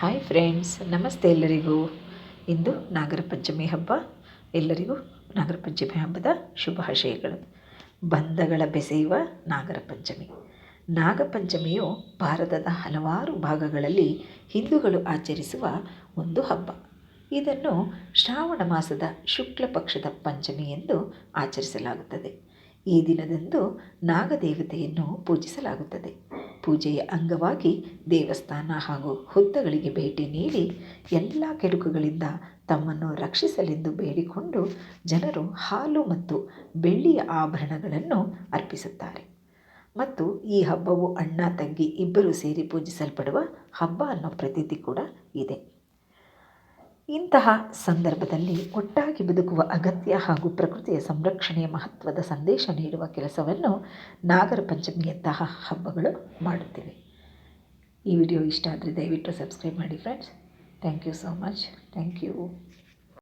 Hi friends ನಮಸ್ತೆ ಎಲ್ಲರಿಗೂ. ಇಂದು ನಾಗರ ಪಂಚಮಿ ಹಬ್ಬ. ಎಲ್ಲರಿಗೂ ನಾಗರ ಪಂಚಮಿ ಹಬ್ಬದ ಶುಭಾಶಯಗಳು. ಬಂಧಗಳ ಬೆಸೆಯುವ ನಾಗರ ಪಂಚಮಿ ನಾಗಪಂಚಮಿಯು ಭಾರತದ ಹಲವಾರು ಭಾಗಗಳಲ್ಲಿ ಹಿಂದೂಗಳು ಆಚರಿಸುವ ಒಂದು ಹಬ್ಬ. ಇದನ್ನು ಶ್ರಾವಣ ಮಾಸದ ಶುಕ್ಲ ಪಕ್ಷದ ಪಂಚಮಿ ಎಂದು ಆಚರಿಸಲಾಗುತ್ತದೆ. ಈ ದಿನದಂದು ನಾಗದೇವತೆಯನ್ನು ಪೂಜಿಸಲಾಗುತ್ತದೆ. ಪೂಜೆಯ ಅಂಗವಾಗಿ ದೇವಸ್ಥಾನ ಹಾಗೂ ಹುತ್ತಗಳಿಗೆ ಭೇಟಿ ನೀಡಿ ಎಲ್ಲ ಕೆಡುಕುಗಳಿಂದ ತಮ್ಮನ್ನು ರಕ್ಷಿಸಲೆಂದು ಬೇಡಿಕೊಂಡು ಜನರು ಹಾಲು ಮತ್ತು ಬೆಳ್ಳಿಯ ಆಭರಣಗಳನ್ನು ಅರ್ಪಿಸುತ್ತಾರೆ. ಮತ್ತು ಈ ಹಬ್ಬವು ಅಣ್ಣ, ತಂಗಿ ಇಬ್ಬರು ಸೇರಿ ಪೂಜಿಸಲ್ಪಡುವ ಹಬ್ಬ ಅನ್ನೋ ಪ್ರತೀತಿ ಕೂಡ ಇದೆ. ಇಂತಹ ಸಂದರ್ಭದಲ್ಲಿ ಒಟ್ಟಾಗಿ ಬದುಕುವ ಅಗತ್ಯ ಹಾಗೂ ಪ್ರಕೃತಿಯ ಸಂರಕ್ಷಣೆಯ ಮಹತ್ವದ ಸಂದೇಶ ನೀಡುವ ಕೆಲಸವನ್ನು ನಾಗರ ಪಂಚಮಿಯಂತಹ ಹಬ್ಬಗಳು ಮಾಡುತ್ತಿವೆ. ಈ ವಿಡಿಯೋ ಇಷ್ಟ ಆದರೆ ದಯವಿಟ್ಟು ಸಬ್ಸ್ಕ್ರೈಬ್ ಮಾಡಿ friends thank you so much thank you